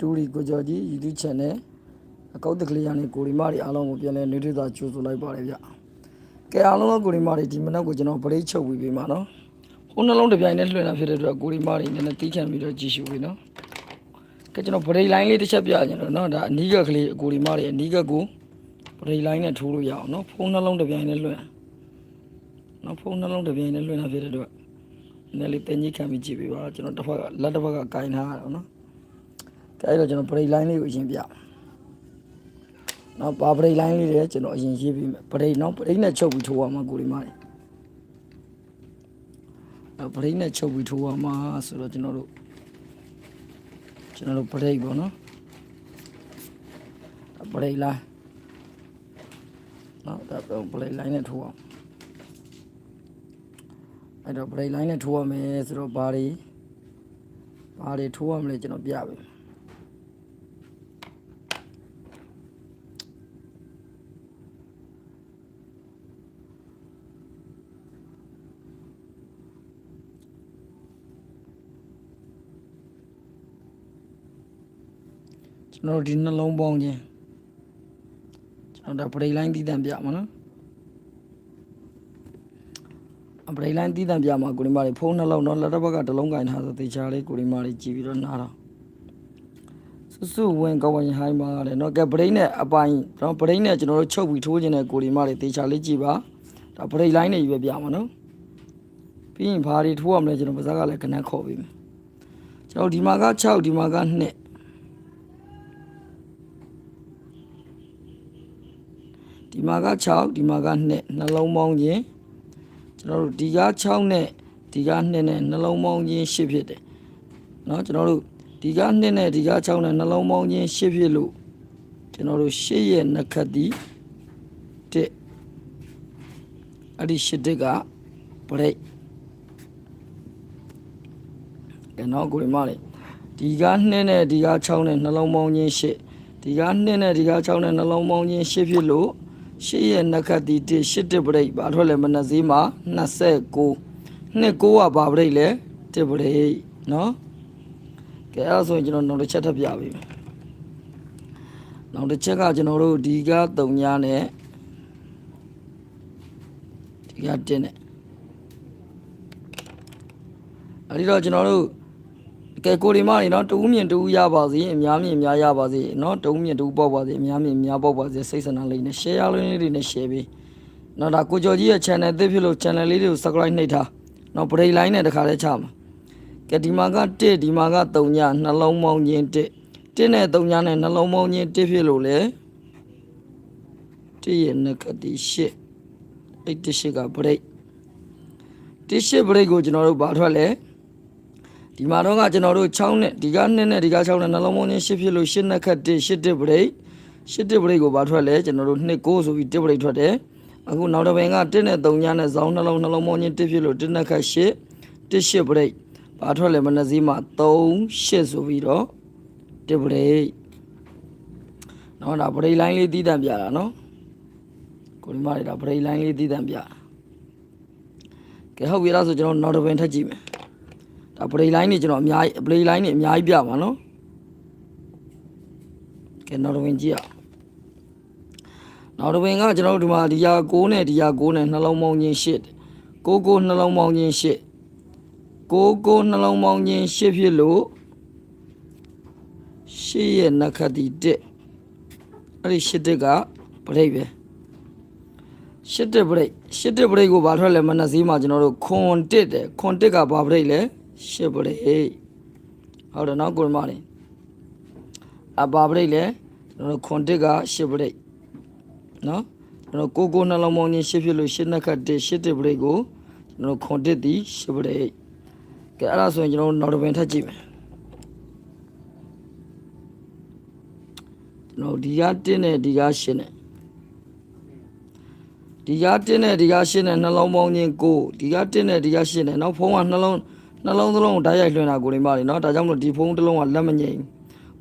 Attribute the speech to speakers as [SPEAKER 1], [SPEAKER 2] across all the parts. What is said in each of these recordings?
[SPEAKER 1] တူရီကိုကျော်ကြီး YouTube channel အကောက်တကလေးရနေကိုရီမာတွေအားလုံးကိုပြန်လဲနေထွေးသာကြိုဆိုလိုက်ပါတယ်ဗျကဲအားလုံးသောကိုရီမာတွေဒီမနက်ကိုကျွန်တော်ပရိတ်ချုပ်ပြီးပြီမှာနော်ဟိုနှလုံးတစ်ပြိုင်နဲ့လွှင့်တာဖြစ်တဲ့အတွက်ကိုရီမာတွေနည်းနည်းတီးခံပြီးတော့ကြည့်ရှုပြီနော်ကဲကျွန်တော်ပရိတ်လိုင်းလေးတစ်ချက်ပြကြတော့နော်ဒါအနီးကကလေးကိုရီမာတွေအနီးကကိုပရိတ်လိုင်းနဲ့ထိုးလို့ရအောင်နော်ဖုန်းနှလုံးတစ်ပြိုင်နဲ့လွှင့်နော်ဖုန်းနှလုံးတစ်ပြိုင်နဲ့လွှင့်တာဖြစ်တဲ့အတွက်နည်းနည်းလေးတင်ကြီးခံပြီးကြည့်ပြီးပါကျွန်တော်တစ်ဖက်ကလက်တစ်ဖက်ကကင်ထားရအောင်နော် ကဲအဲ့တော့ကျွန်တော် break line လေးကိုအရင်ပြနော်ပါ break line လေးတွေကျွန်တော်အရင်ရေးပြီးမယ် break နော် break နဲ့ချုပ်ပြီးထိုးရမှာကိုဒီမားနော် break နဲ့ချုပ်ပြီးထိုးရမှာဆိုတော့ကျွန်တော်တို့ကျွန်တော်တို့ break ပေါ့နော် break line နော်ဒါတော့ break line နဲ့ထိုးအောင်အဲ့တော့ break line နဲ့ထိုးရမယ်ဆိုတော့ဘာတွေဘာတွေထိုးရမလဲကျွန်တော်ပြပေး ကျွန်တော်တို့ဒီနှလုံးပေါင်းခြင်းကျွန်တော်ဒါ break line တည်တံပြမှာနော်အ break line တည်တံပြမှာကိုရီမာတွေဖုန်းနှလုံးတော့လက်တစ်ဘက်ကတစ်လုံးကင်ထားဆိုတေချာလေးကိုရီမာတွေကြည့်ပြီးတော့နားတော့စွစွဝင်ကောင်းဝင်ဟိုင်းပါရတယ်နော်ကဲ break နဲ့အပိုင်ကျွန်တော် break နဲ့ကျွန်တော်တို့ချုပ်ပြီးထိုးခြင်းနဲ့ကိုရီမာတွေတေချာလေးကြည့်ပါဒါ break line တွေကြီးပဲပြမှာနော်ပြီးရင်ဘာတွေထိုးရမလဲကျွန်တော်ပါးစပ်ကလည်းခဏခေါ်ပြီးမယ်ကျွန်တော်ဒီမှာက6ဒီမှာက2 မှာက6ဒီမှာက2နှလုံးပေါင်းခြင်းကျွန်တော်တို့ဒီက6နဲ့ဒီက2နဲ့နှလုံးပေါင်းခြင်း8ဖြစ်တယ်เนาะကျွန်တော်တို့ဒီက2နဲ့ဒီက6နဲ့နှလုံးပေါင်းခြင်း8ဖြစ်လို့ကျွန်တော်တို့8ရဲ့နှစ်ခတ်ဒီ1အဲ့ဒီ8တစ်က break ကဲတော့ကိုရီမလေးဒီက2နဲ့ဒီက6နဲ့နှလုံးပေါင်းခြင်း8ဒီက2နဲ့ဒီက6နဲ့နှလုံးပေါင်းခြင်း8ဖြစ်လို့ 8ရဲ့နှစ်ခတ်ဒီ1 8တစ် break ဘာထွက်လဲမနက်ဈေးမှာ29နှစ်9ကဘာ break လဲ1 break နော်ကဲအဲ့ဒါဆိုရင်ကျွန်တော်နောက်တစ်ချက်ထပ်ပြပေးမယ်နောက်တစ်ချက်ကကျွန်တော်တို့ဒီက3ညနဲ့ဒီက1နဲ့အဲ့ဒီတော့ကျွန်တော်တို့ ကဲကိုရီမနေနော်တူးမြင့်တူးရပါစေအများမြင့်အများရပါစေနော်တူးမြင့်တူးပေါက်ပါစေအများမြင့်အများပေါက်ပါစေစိတ်ဆန္ဒလေးနဲ့ share လေးလေးတွေနဲ့ share ပေးနော်ဒါကိုကျော်ကြီးရဲ့ channel သစ်ဖြစ်လို့ channel လေးတွေကို subscribe နှိပ်ထားနော် break line နဲ့တခါလဲချမှာကဲဒီမှာက1ဒီမှာက3ညနှလုံးပေါင်းခြင်း1 1နဲ့3ညနဲ့နှလုံးပေါင်းခြင်း1ဖြစ်လို့လေ1ရဲ့နှစ်ကတိ8အဲ့ဒီ8က break ဒီ8 break ကိုကျွန်တော်တို့ဘာထွက်လဲ ဒီမှာတော့ကကျွန်တော်တို့6နဲ့ဒီက2နဲ့ဒီက6နဲ့နှလုံးပေါင်းချင်း8ဖြစ်လို့8နှစ်ခတ်1 8တစ် break 8တစ် break ကိုဘာထွက်လဲကျွန်တော်တို့2 9ဆိုပြီး1 break ထွက်တယ်အခုနောက်တစ်ပင်က1နဲ့3ညနဲ့ဇောင်းနှလုံးနှလုံးပေါင်းချင်း1ဖြစ်လို့1နှစ်ခတ်8 1 8 break ဘာထွက်လဲမနက်စီးမှာ3 8ဆိုပြီးတော့1 break နော်ဒါ break line လေးတည်တံပြတာနော်ကိုဒီမှာဒါ break line လေးတည်တံပြကဲဟုတ်ပြီလားဆိုကျွန်တော်နောက်တစ်ပင်ထပ်ကြည့်မယ် ဒါပရိလိုင်းနေကျွန်တော်အများကြီးပရိလိုင်းနေအများကြီးပြပါနော်ကဲနောက်တော့ဝင်ကြည့်အောင်နောက်တော့ဝင်ကကျွန်တော်တို့ဒီမှာဒီဟာ6နဲ့ဒီဟာ6နဲ့နှလုံးပေါင်းခြင်း8 6 6နှလုံးပေါင်းခြင်း8 6 6နှလုံးပေါင်းခြင်း8ဖြစ်လို့8ရဲ့နှက်ခတ်ဒီ1အဲ့ဒီ8တစ်ကပရိပဲ8တစ်ပရိ8တစ်ပရိကိုဘာထွက်လဲမနက်စည်းမှာကျွန်တော်တို့ခွန်တစ်တယ်ခွန်တစ်ကဘာပရိလဲ ရှစ်ပရိဟုတ်တယ်နော်ကိုရမလေးအဘာပရိလဲကျွန်တော်တို့ခွန်တစ်ကရှစ်ပရိနော်ကျွန်တော်ကိုကိုနှလုံးပေါင်းချင်းရှစ်ဖြစ်လို့ရှစ်နှစ်ခတ်တစ်ရှစ်တစ်ပရိကိုကျွန်တော်ခွန်တစ်ဒီရှစ်ပရိကဲအဲ့ဒါဆိုရင်ကျွန်တော်နောက်တစ်ပင်ထပ်ကြည့်မယ်ကျွန်တော်ဒီက1နဲ့ဒီက8နဲ့ဒီက1နဲ့ဒီက8နဲ့နှလုံးပေါင်းချင်း9ဒီက1နဲ့ဒီက8နဲ့နောက်ဖုံးကနှလုံး နှလုံးသလုံးကိုဓာတ်ရိုက်လွှင့်တာကိုလိမ္မာနေနော်ဒါကြောင့်မလို့ဒီဖုန်းတစ်လုံးကလက်မငြိမ်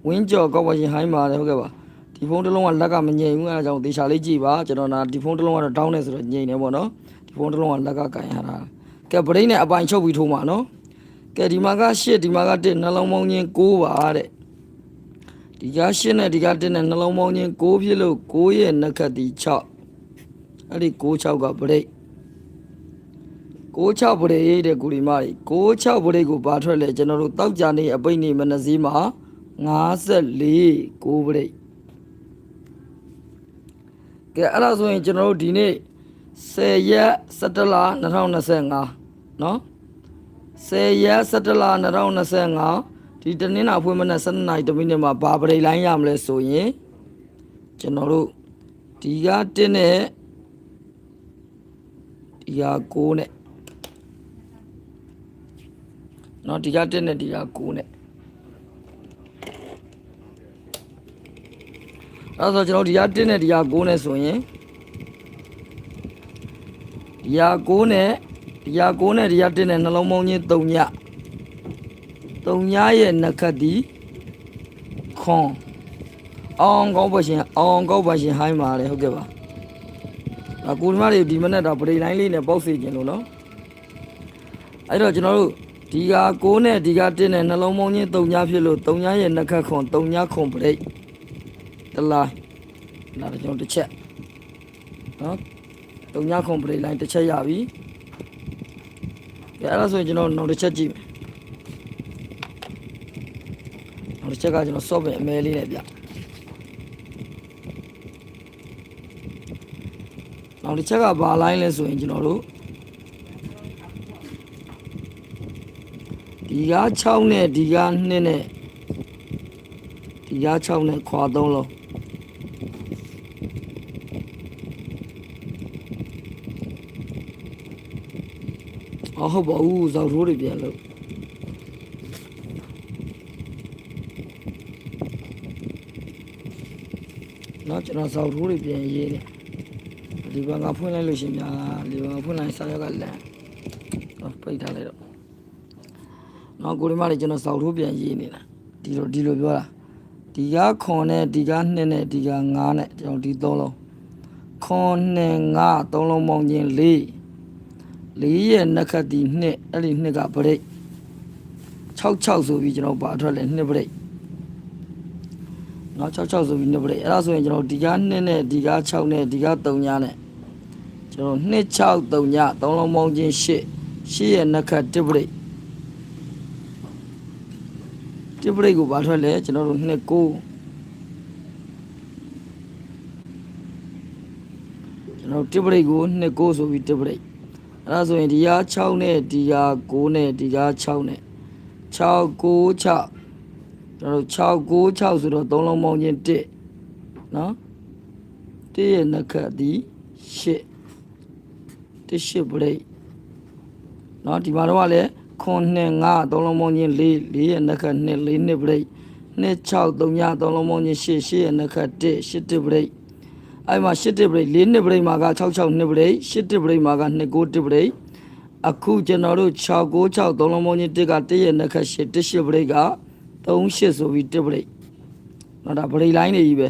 [SPEAKER 1] ဝင်းကြော်ကောက်ဝရှင်ဟိုင်းပါတယ်ဟုတ်ကဲ့ပါဒီဖုန်းတစ်လုံးကလက်ကမငြိမ်ဘူးအဲဒါကြောင့်သေချာလေးကြည့်ပါကျွန်တော်ဒါဒီဖုန်းတစ်လုံးကတော့ down နေဆိုတော့ငြိမ်နေပေါ့နော်ဒီဖုန်းတစ်လုံးကလက်ကကင်ရတာကဲ brain နဲ့အပိုင်ချုပ်ပြီးထိုးမှာနော်ကဲဒီမှာက8ဒီမှာက1နှလုံးပေါင်းချင်း6ပါတဲ့ဒီက8နဲ့ဒီက1နဲ့နှလုံးပေါင်းချင်း6ဖြစ်လို့6ရဲ့နှက်ခတ်ဒီ6အဲ့ဒီ6 6က break 96ဗရေတဲ့ကိုရီမာရီ96ဗရေကိုပါထွက်လဲကျွန်တော်တို့တောက်ကြနေအပိတ်နေမနစည်းမှာ54 9ဗရေကဲအဲ့ဒါဆိုရင်ကျွန်တော်တို့ဒီနေ့10ရက်17လ2025เนาะ10ရက်17လ2025ဒီတနင်္လာဖွင့်မနက်7နာရီတမိနစ်မှာဘာဗရိတ်လိုင်းရမလဲဆိုရင်ကျွန်တော်တို့ဒီက1နဲ့ဒီက9နဲ့ เนาะဒီကတင်းနဲ့ဒီက9နဲ့အဲ့တော့ကျွန်တော်ဒီကတင်းနဲ့ဒီက9နဲ့ဆိုရင်ဒီက9နဲ့ဒီက9နဲ့ဒီကတင်းနဲ့နှလုံးပေါင်းချင်း3ည3ညရဲ့နှက်ခတ်ဒီခွန်အောင်ကောင်းပါရှင်အောင်ကောင်းပါရှင်ဟိုင်းပါလေဟုတ်ကဲ့ပါအကူဒီမလေးဒီမနေ့တော့ပရိလိုင်းလေးနဲ့ပေါက်စီခြင်းလို့နော်အဲ့တော့ကျွန်တော်တို့ ဒီက9နဲ့ဒီက1နဲ့နှလုံးပေါင်းချင်း3ညဖြစ်လို့3ညရဲ့နှက်ခတ်ခွန်3ညခွန်ပရိတ်တလားနားတော့ကျွန်တော်တစ်ချက်နော်3ညခွန်ပရိတ်လိုင်းတစ်ချက်ရပြီကဲအဲ့ဒါဆိုရင်ကျွန်တော်နောက်တစ်ချက်ကြည့်မယ်နောက်တစ်ချက်ကကျွန်တော် software အမဲလေးနဲ့ပြနောက်တစ်ချက်ကဘာ line လဲဆိုရင်ကျွန်တော်တို့ ဒီက6နဲ့ဒီက2နဲ့ဒီက6နဲ့ခွာ3လုံးအဟုတ်ပါဘူးဇောက်ထိုးတွေပြန်လို့နော်ကျွန်တော်ဇောက်ထိုးတွေပြန်ရေးတယ်ဒီဘငါဖွင့်လိုက်လို့ရှရင်များဒီဘငါဖွင့်လိုက်စာရောက်ကလန်တော့ပိတ်ထားလိုက်တော့ နော်ကိုဒီမလေးကျွန်တော်ဇောက်ထိုးပြန်ရေးနေတာဒီလိုဒီလိုပြောတာဒီကခွန်နဲ့ဒီက2နဲ့ဒီက9နဲ့ကျွန်တော်ဒီ3လုံးခွန်နဲ့9 3လုံးပေါင်းချင်း4လေးရဲ့နှက်ခတ်ဒီနှစ်အဲ့ဒီနှစ်ကဗရိတ်66ဆိုပြီးကျွန်တော်ပါထွက်လဲနှစ်ဗရိတ်နော်66ဆိုပြီးနှစ်ဗရိတ်အဲ့ဒါဆိုရင်ကျွန်တော်ဒီကနှစ်နဲ့ဒီက6နဲ့ဒီက3ညနဲ့ကျွန်တော်2 6 3ည3လုံးပေါင်းချင်း8 8ရဲ့နှက်ခတ်တစ်ဗရိတ် တစ်ဗရိတ်ကိုပါထွက်လဲကျွန်တော်တို့2 9ကျွန်တော်တစ်ဗရိတ်ကို2 9ဆိုပြီးတစ်ဗရိတ်အဲ့ဒါဆိုရင်ဒီက6နဲ့ဒီက9နဲ့ဒီက6နဲ့6 9 6ကျွန်တော်တို့6 9 6ဆိုတော့3လုံးပေါင်းချင်း1နော်1ရဲ့နှက်ခတ်ဒီ8 1 8ဘရိတ်နော်ဒီမှာတော့လည်း ခွန်နဲ့9 3လုံးပေါင်းချင်း4 4ရဲ့နှက်ခတ်2 4နှစ်ဘရိတ်2 6 3ည3လုံးပေါင်းချင်း8 8ရဲ့နှက်ခတ်1 8 1ဘရိတ်အဲ့မှာ8တစ်ပရိတ်4နှစ်ပရိတ်မှာက66နှစ်ပရိတ်8တစ်ပရိတ်မှာက29တစ်ပရိတ်အခုကျွန်တော်တို့696သုံးလုံးပေါင်းချင်းတစ်ကတစ်ရဲ့နှက်ခတ်8တစ်8ပရိတ်က38ဆိုပြီးတစ်ပရိတ်နော်ဒါပရိတ်လိုင်းနေကြီးပဲ